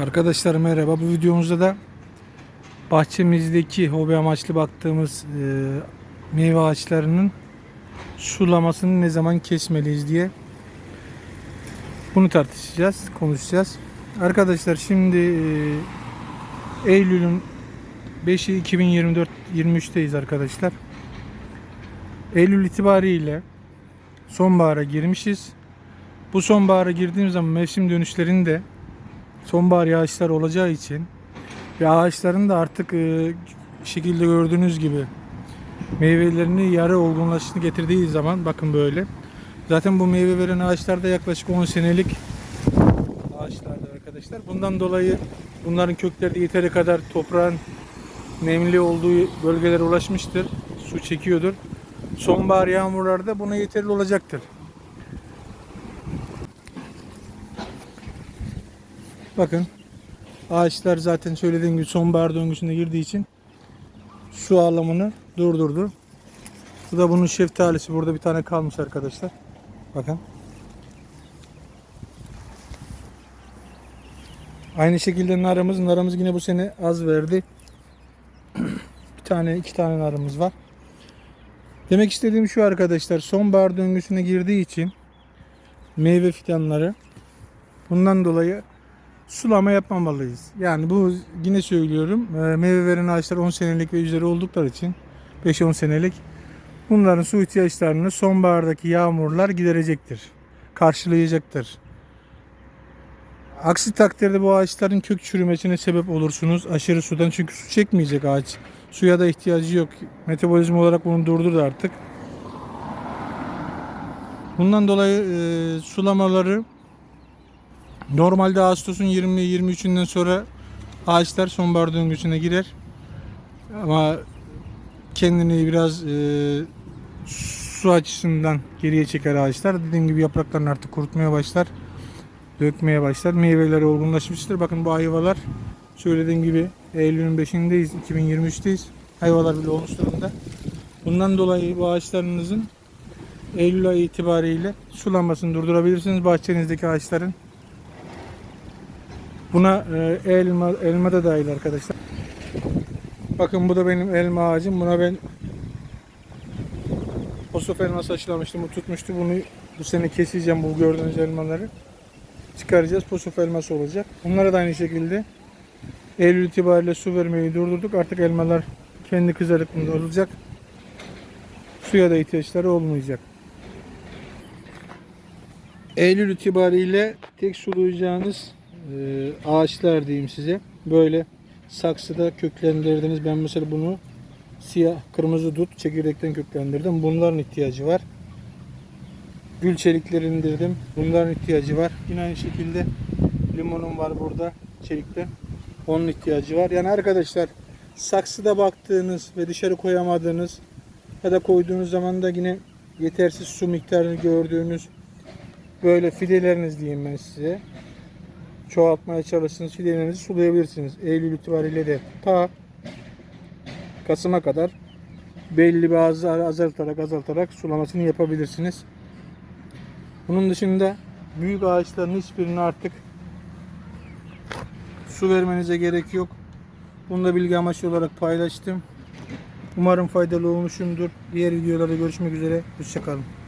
Arkadaşlar merhaba. Bu videomuzda da bahçemizdeki hobi amaçlı baktığımız e, meyve ağaçlarının sulamasını ne zaman kesmeliyiz diye bunu tartışacağız, konuşacağız. Arkadaşlar şimdi e, Eylül'ün 5'i 2024 23'teyiz arkadaşlar. Eylül itibariyle sonbahara girmişiz. Bu sonbahara girdiğim zaman mevsim dönüşlerinde sonbahar yağışlar olacağı için ve ağaçların da artık e, şekilde gördüğünüz gibi meyvelerini yarı olgunlaşını getirdiği zaman bakın böyle. Zaten bu meyve veren ağaçlar da yaklaşık 10 senelik ağaçlardır arkadaşlar. Bundan dolayı bunların kökleri de yeteri kadar toprağın nemli olduğu bölgelere ulaşmıştır. Su çekiyordur. Sonbahar yağmurlarda buna yeterli olacaktır. Bakın ağaçlar zaten söylediğim gibi sonbahar döngüsüne girdiği için su alımını durdurdu. Bu da bunun şeftalisi. Burada bir tane kalmış arkadaşlar. Bakın. Aynı şekilde narımız. Narımız yine bu sene az verdi. bir tane iki tane narımız var. Demek istediğim şu arkadaşlar. Sonbahar döngüsüne girdiği için meyve fidanları bundan dolayı sulama yapmamalıyız. Yani bu yine söylüyorum e, meyve veren ağaçlar 10 senelik ve üzeri oldukları için 5-10 senelik bunların su ihtiyaçlarını sonbahardaki yağmurlar giderecektir. Karşılayacaktır. Aksi takdirde bu ağaçların kök çürümesine sebep olursunuz aşırı sudan çünkü su çekmeyecek ağaç. Suya da ihtiyacı yok. Metabolizma olarak bunu durdurdu artık. Bundan dolayı e, sulamaları Normalde Ağustos'un 20-23'ünden sonra ağaçlar sonbahar döngüsüne girer. Ama kendini biraz e, su açısından geriye çeker ağaçlar. Dediğim gibi yapraklarını artık kurutmaya başlar. Dökmeye başlar. Meyveleri olgunlaşmıştır. Bakın bu ayvalar söylediğim gibi Eylül'ün 5'indeyiz. 2023'teyiz. Ayvalar bile olmuş durumda. Bundan dolayı bu ağaçlarınızın Eylül ayı itibariyle sulamasını durdurabilirsiniz bahçenizdeki ağaçların. Buna e, elma, elma da dahil arkadaşlar. Bakın bu da benim elma ağacım. Buna ben Osuf elması aşılamıştım. Bu tutmuştu. Bunu bu sene keseceğim bu gördüğünüz elmaları. Çıkaracağız. Posuf elması olacak. Bunlara da aynı şekilde Eylül itibariyle su vermeyi durdurduk. Artık elmalar kendi kızarıklığında olacak. Suya da ihtiyaçları olmayacak. Eylül itibariyle tek sulayacağınız e, ağaçlar diyeyim size. Böyle saksıda köklendirdiniz. Ben mesela bunu siyah, kırmızı dut çekirdekten köklendirdim. Bunların ihtiyacı var. Gül çeliklerini indirdim. Bunların ihtiyacı var. Yine aynı şekilde limonum var burada çelikten. Onun ihtiyacı var. Yani arkadaşlar saksıda baktığınız ve dışarı koyamadığınız ya da koyduğunuz zaman da yine yetersiz su miktarını gördüğünüz böyle fideleriniz diyeyim ben size çoğaltmaya çalıştığınız fidelerinizi sulayabilirsiniz. Eylül itibariyle de ta Kasım'a kadar belli az azaltarak azaltarak sulamasını yapabilirsiniz. Bunun dışında büyük ağaçların hiçbirini artık su vermenize gerek yok. Bunu da bilgi amaçlı olarak paylaştım. Umarım faydalı olmuşumdur. Diğer videolarda görüşmek üzere. Hoşçakalın.